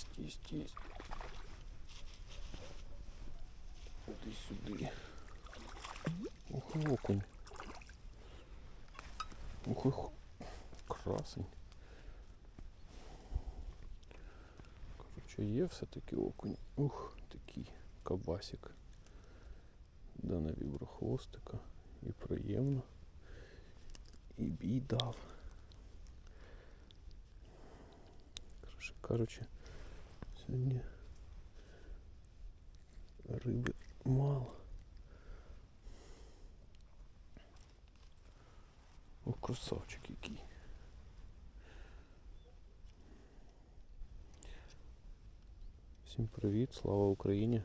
Єсть, єсть, єсть. Іди сюди. Ух, окунь. Ух, ух. Красень. Коротше, є все-таки окунь. Ух, такий кабасик. Да на віброхвостика. І приємно. І бій дав. Коротше сьогодні риби мало. О, красавчик який. Всім привіт, слава Україні.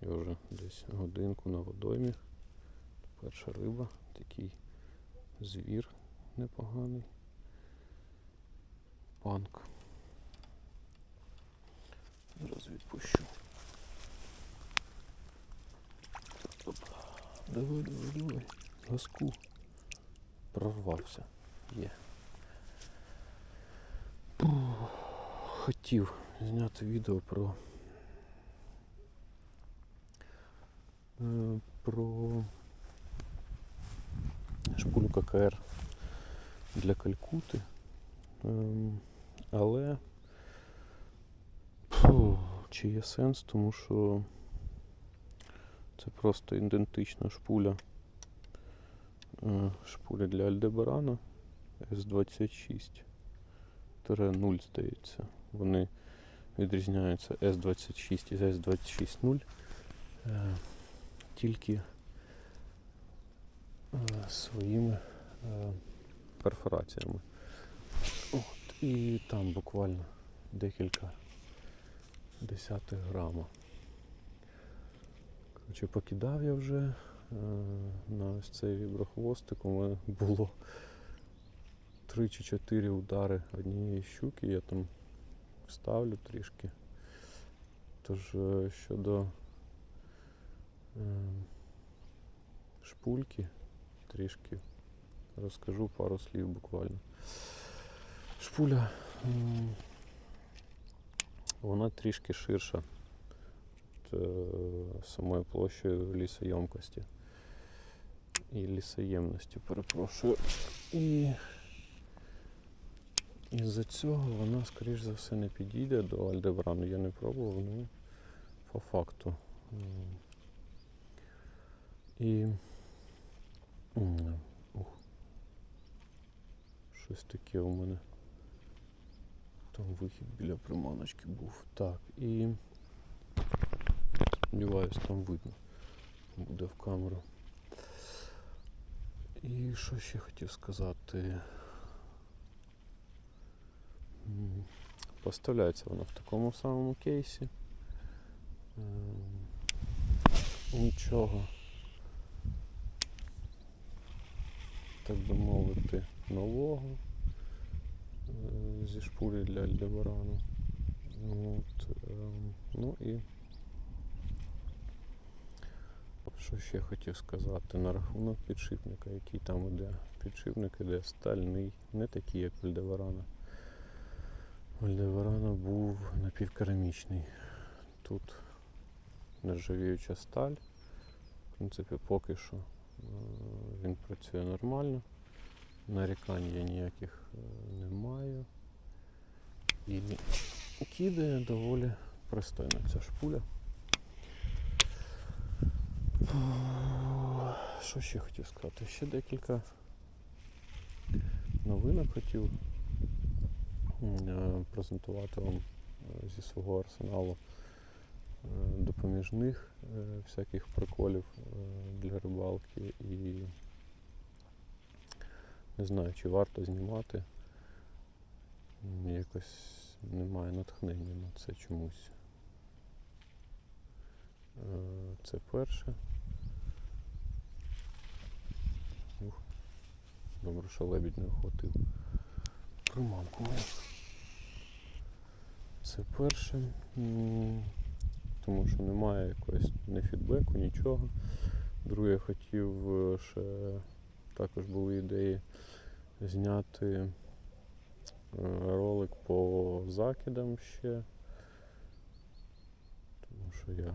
Я вже десь годинку на водоймі. Перша риба, такий звір непоганий. Панк. Зараз відпущу. Давай, давай, давай. Газку. Прорвався. Є. Хотів зняти відео про. е, Про шпулю ККР для Калькути. Ем, Але фу, чи є сенс, тому що це просто ідентична шпуля. е, Шпуля для Альдебарана С26 0 здається. Вони відрізняються С26 і С26.0 е, тільки е, своїми перфораціями. От, і там буквально декілька десятих грама. Коротше, покидав я вже е, на ось цей віброхвостик. У мене було 3 чи 4 удари однієї щуки, я там вставлю трішки. Тож е, щодо е, шпульки трішки розкажу пару слів буквально. Шпуля вона трішки ширша е, самою площею лісоємкості. І лісоємності, перепрошую. І із-за цього вона, скоріш за все, не підійде до Альдебрану. Я не пробував, ну по факту. І. Ух. Щось таке у мене. Там вихід біля приманочки був. Так, і. Сподіваюсь, там видно. Буде в камеру. І що ще хотів сказати? Поставляється вона в такому самому кейсі. Ем, Нічого. Так би мовити, нового зі шпулі для Альдебарану. От, ем, ну і що ще хотів сказати на рахунок підшипника, який там іде. Підшипник іде стальний, не такий, як Альдебарана. Альдебарана був напівкерамічний. Тут нержавіюча сталь. В принципі, поки що е, він працює нормально. Нарікань я ніяких е, не маю. І кидає доволі пристойно ця шпуля. Що ще хотів сказати? Ще декілька новинок хотів е, презентувати вам е, зі свого арсеналу допоміжних всяких приколів для рибалки і не знаю, чи варто знімати. Якось немає натхнення на це чомусь. Е, Це перше. Ух. Добре, що лебідь не охватив. Приманку. Це перше. Тому що немає якогось не фідбеку, нічого. Друге, хотів е, ще також були ідеї зняти ролик по закидам ще. Тому що я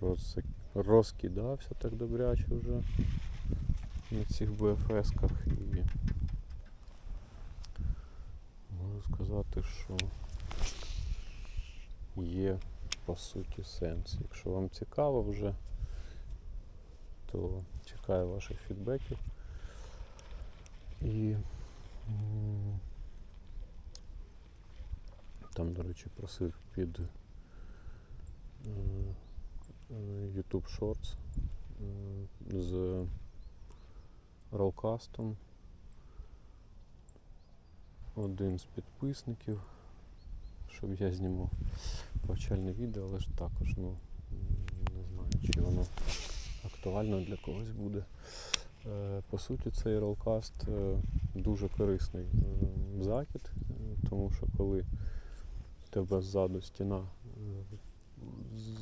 роз... розкидався так добряче вже на цих БФС-ках і можу сказати, що є по суті сенс. Якщо вам цікаво вже, то чекаю ваших фідбеків. І там, до речі, просив під е, е, YouTube Shorts е, з ролкастом. Один з підписників, щоб я знімав повчальне відео, але ж також, ну, не знаю, чи воно актуально для когось буде. Е, По суті, цей ролкаст е, дуже корисний е, закид, е, тому що коли в тебе ззаду стіна з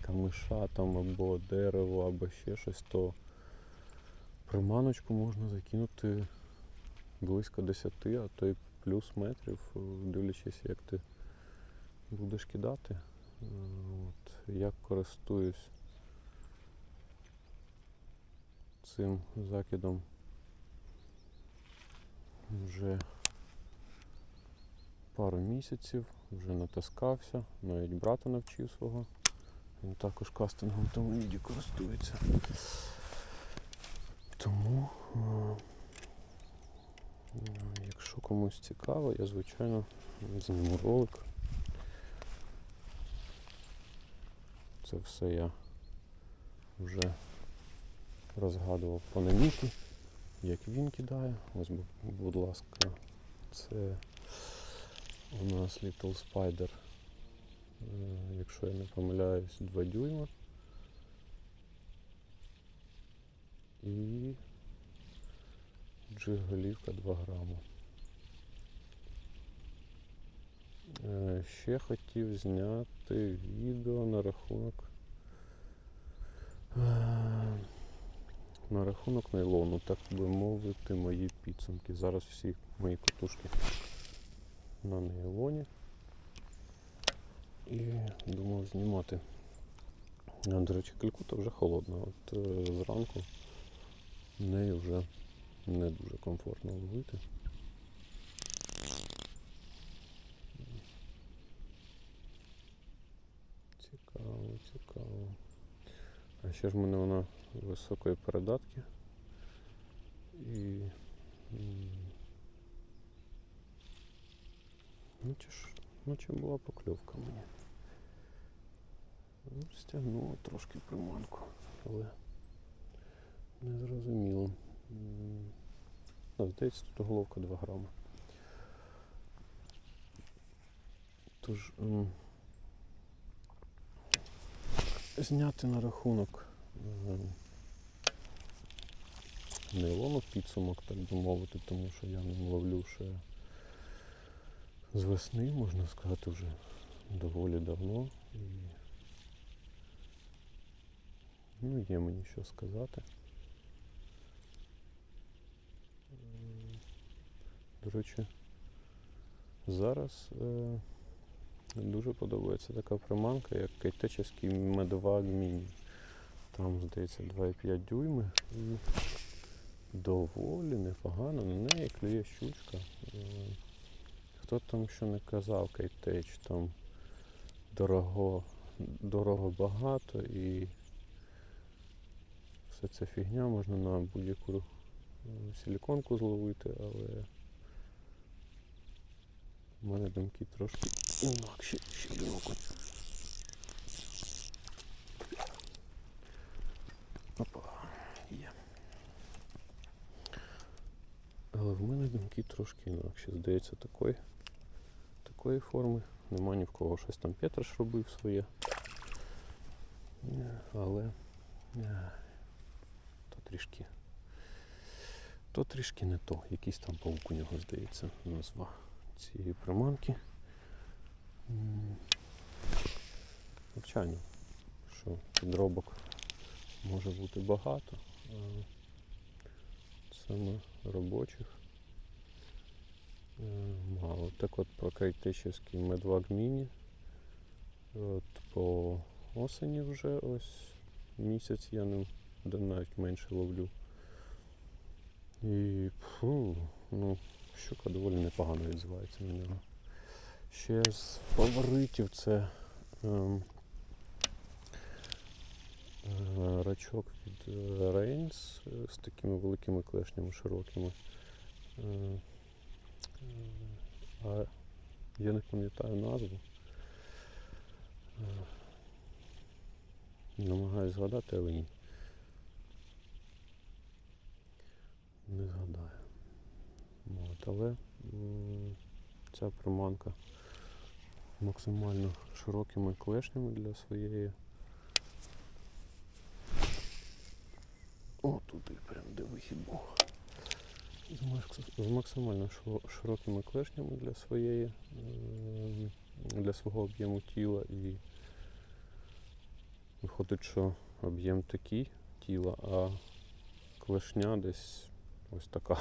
камиша там або дерево, або ще щось, то приманочку можна закинути близько 10, а то й плюс метрів, дивлячись, як ти будеш кидати. От, я користуюсь цим закидом вже пару місяців, вже натаскався, навіть брата навчив свого. Він також кастингом тому віді користується. Тому, е, е, якщо комусь цікаво, я звичайно зніму ролик. Це все я вже розгадував по наміті, як він кидає. Ось, будь ласка, це у нас Little Spider, е, якщо я не помиляюсь, 2 дюйма. І джиголівка 2 грама. Е, Ще хотів зняти відео на рахунок. На рахунок нейлону, так би мовити, мої підсумки. Зараз всі мої катушки на нейлоні. І думав знімати. До речі, калькута вже холодна. От е, зранку нею вже не дуже комфортно ловити. Цікаво, цікаво. А ще ж в мене вона високої передатки. І. Ну чи ж, ну чи була покльовка мені. Ну, стягнуло трошки приманку, але не зрозуміло. М, здається, тут головка 2 грами. Тож. Зняти на рахунок нейлону підсумок, так би мовити, тому що я ним ловлю ще з весни, можна сказати, вже доволі давно. І ну, є мені що сказати. До речі, зараз е, Дуже подобається така приманка, як кайтечівський медваг міні. Там, здається, 2,5 дюйми і доволі непогано. На неї клює щучка. Е, Хто там що не казав, кайтеч, там дорого, дорого багато і все це фігня, можна на будь-яку е, силіконку зловити, але у мене думки трошки інакші. Ще один окунь. Опа, є. Але в мене думки трошки інакші. Здається, такої, такої форми. Нема ні в кого щось там Петраш робив своє. Е, Але е, то трішки. То трішки не то. Якийсь там паук у нього, здається, назва цієї приманки. Звичайно, що підробок може бути багато, а саме робочих Е, Мало. Так от про Кайтичівський медвак міні. От по осені вже ось місяць я де навіть менше ловлю. І фу, ну, щука доволі непогано відзивається на нього. Ще з фаворитів це ем, е, рачок від Рейнс е, з такими великими клешнями широкими. Е, А я не пам'ятаю назву. Е, Намагаюсь згадати, але ні. Не згадаю. От, але ця приманка максимально широкими клешнями для своєї. О, туди прям де вихід був. З, максимально широкими клешнями для своєї, ем, для свого об'єму тіла і виходить, що об'єм такий тіла, а клешня десь ось така,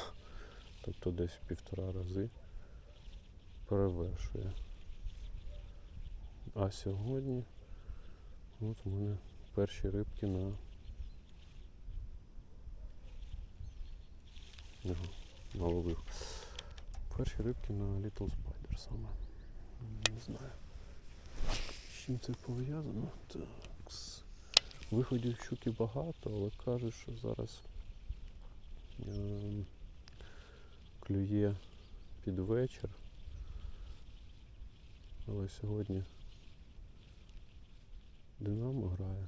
тобто десь півтора рази перевершує. А сьогодні от у мене перші рибки на Ага, наловив. Перші рибки на Little Spider саме. Не знаю. З чим це пов'язано? Так. Виходів щуки багато, але кажуть, що зараз ем, клює під вечір. Але сьогодні Динамо грає.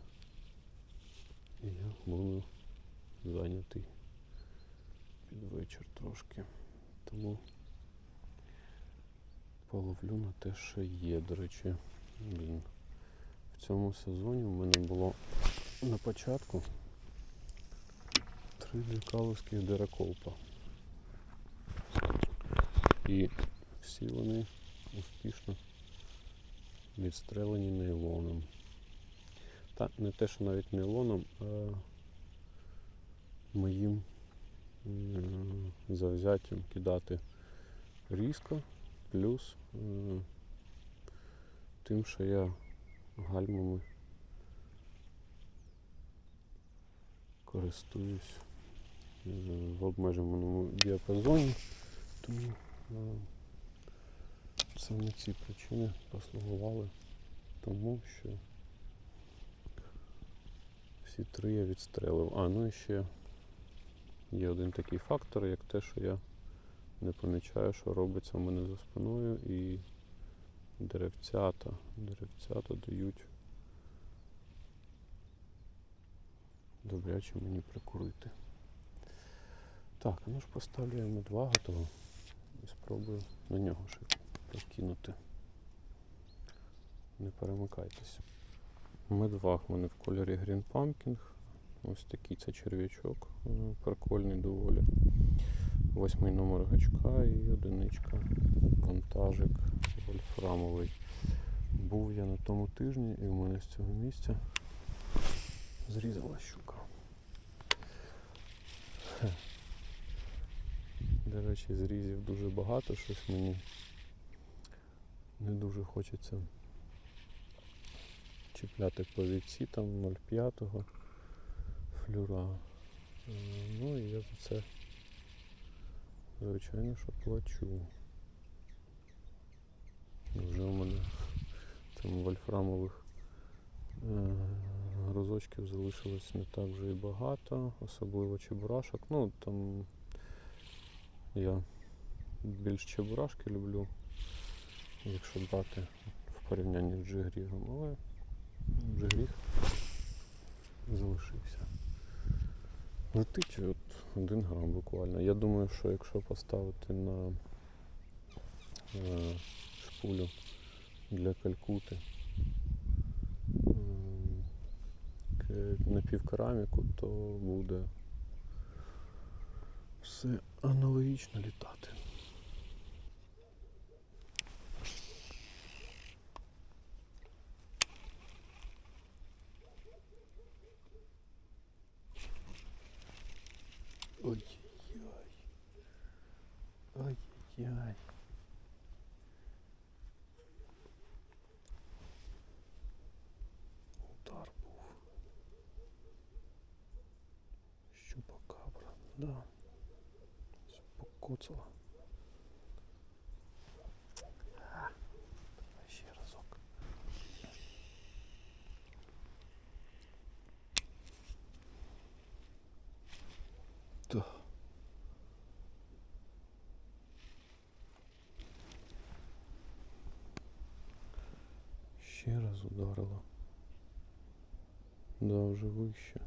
І я буду зайнятий під вечір трошки. Тому половлю на те, що є, до речі. Блін. В цьому сезоні в мене було на початку три дикаловських дераколпа. І всі вони успішно відстрелені нейлоном. Та не те, що навіть нейлоном, а моїм завзяттям кидати різко, плюс тим, що я гальмами користуюсь е, в обмеженому діапазоні, тому е, саме ці причини послугували тому, що всі три я відстрелив. А, ну і ще є один такий фактор, як те, що я не помічаю, що робиться в мене за спиною і деревцята. Деревцята дають добряче мені прикурити. Так, ну ж поставлю я два готово і спробую на нього ще прокинути. Не перемикайтеся. Медваг в мене в кольорі Green Pumpkin. Ось такий це черв'ячок. е, Прикольний доволі. Восьмий номер гачка і одиничка. Вантажик вольфрамовий. Був я на тому тижні і в мене з цього місця зрізала щука. До речі, зрізів дуже багато, щось мені не дуже хочеться чіпляти повідці там 0,5 флюра. Е, Ну і я за це звичайно що плачу. Вже у мене там вольфрамових е, грузочків залишилось не так вже і багато, особливо чебурашок. Ну там я більш чебурашки люблю, якщо брати в порівнянні з джигрігом, але джигріг залишився. Летить от один грам буквально. Я думаю, що якщо поставити на е, шпулю для калькути м, к- напівкераміку, то буде все аналогічно літати. Ай-яй-яй. Удар був. Щупа кабра, да. Все покоцало. Ударила. Да, вже вище.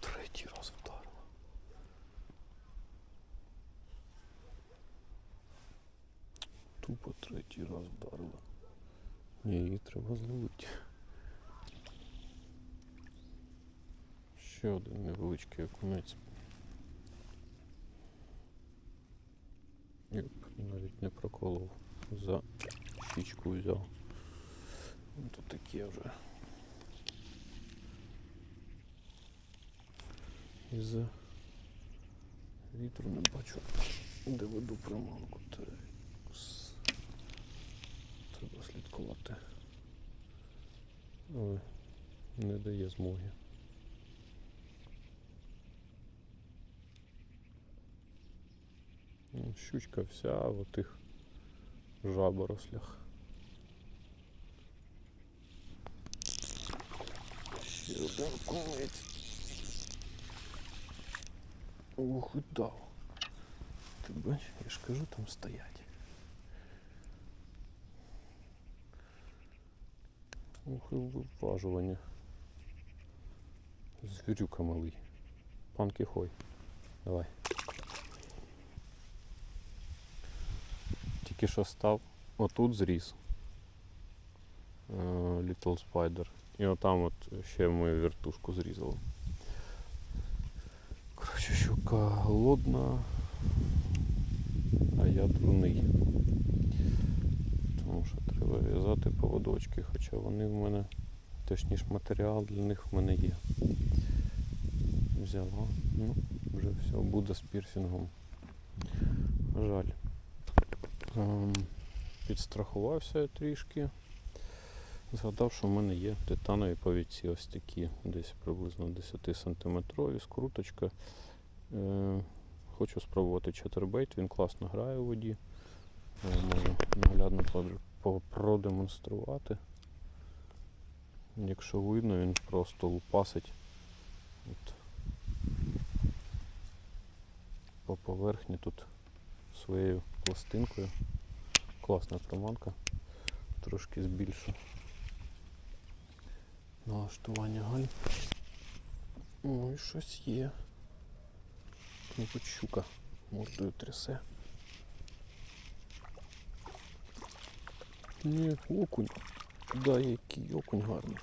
Третій раз вдарила. Тупо третій раз вдарила. Ні, її треба зловити. Ще один невеличкий окунець. Йоп, навіть не проколов. За щічку взяв. Ну, Тут таке вже. Із-за вітру не бачу, де веду приманку. Слідкувати. Але не дає змоги. Ну, Щучка вся в тих жаборослях. Ще один кунець. Ох, дав. Ти бачиш, я ж кажу, там стоять. Ох, і виважування. Звірюка малий. Пан Кіхой. Давай. Тільки що став. Отут зріс. Е, Little Spider. І отам от ще мою вертушку зрізало. Коротше, щука голодна, а я дурний. Тому що треба в'язати поводочки, хоча вони в мене, точніше матеріал для них в мене є. Взяла. Ну, вже все, буде з пірсингом. Жаль. Ем, підстрахувався трішки. Згадав, що в мене є титанові повідці ось такі, десь приблизно 10 сантиметрові, скруточка. Е, хочу спробувати чатербейт, він класно грає у воді. Можу наглядно продемонструвати. Якщо видно, він просто лупасить от по поверхні тут своєю пластинкою. Класна приманка. Трошки збільшу налаштування галь. Ой, щось є. Ну тут щука мордою трясе. Ні, окунь. Да, який окунь гарний.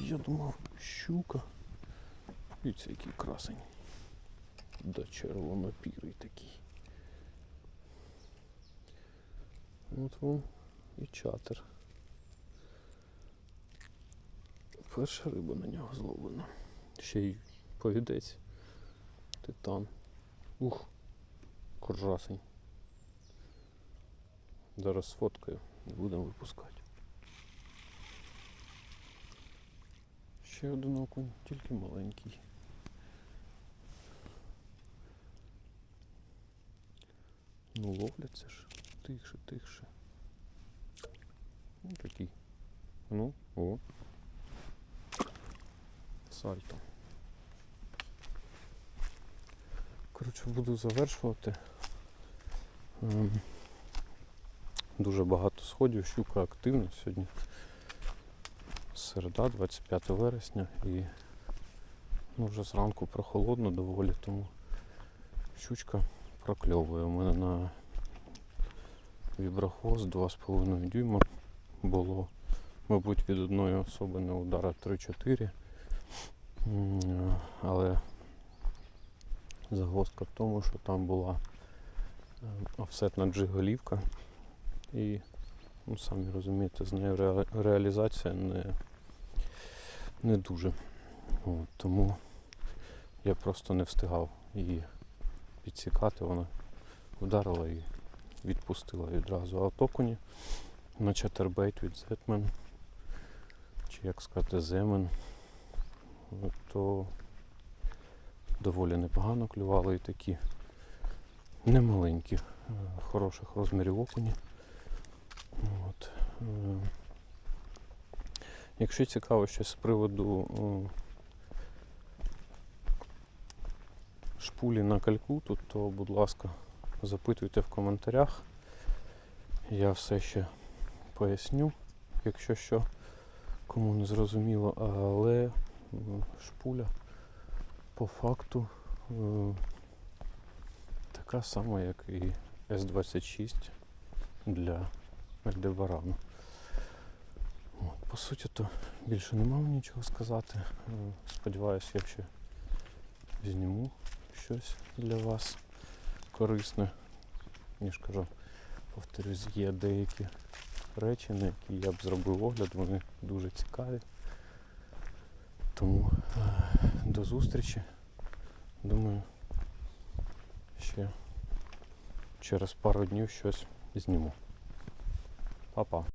Я думав, щука. Дивіться, який красень. Да, червонопірий такий. От вам і чатер. Перша риба на нього зловлена. Ще й повідець. Титан. Ух, коржасень. Зараз сфоткаю і будемо випускати. Ще один окунь, тільки маленький. Ну ловляться ж. Тихше, тихше. Ну такий. Ну, о. Сальто. Коротше, буду завершувати. Дуже багато сходів, щука активна сьогодні. Середа, 25 вересня і ну, вже зранку прохолодно доволі, тому щучка прокльовує. У мене на віброхвост 2,5 дюйма було, мабуть, від одної особи на удара 3-4. Е, Але загвоздка в тому, що там була е, офсетна джиголівка і, ну, самі розумієте, з нею ре- реалізація не, не дуже. От, тому я просто не встигав її підсікати, вона вдарила і відпустила відразу. А от окуні на чатербейт від Zетman, чи як сказати, Земен, то доволі непогано клювали і такі немаленькі, е, хороших розмірів окуні. От. е, Якщо цікаво щось з приводу е, шпулі на калькуту, то, будь ласка, запитуйте в коментарях. Я все ще поясню, якщо що кому не зрозуміло, але шпуля по факту е, така сама, як і С-26 для Альдебарану. От, по суті, то більше не мав нічого сказати. Е, Сподіваюсь, я ще зніму щось для вас корисне. Я кажу, повторюсь, є деякі речі, на які я б зробив огляд, вони дуже цікаві. Тому е, до зустрічі. Думаю, ще через пару днів щось зніму. Opa.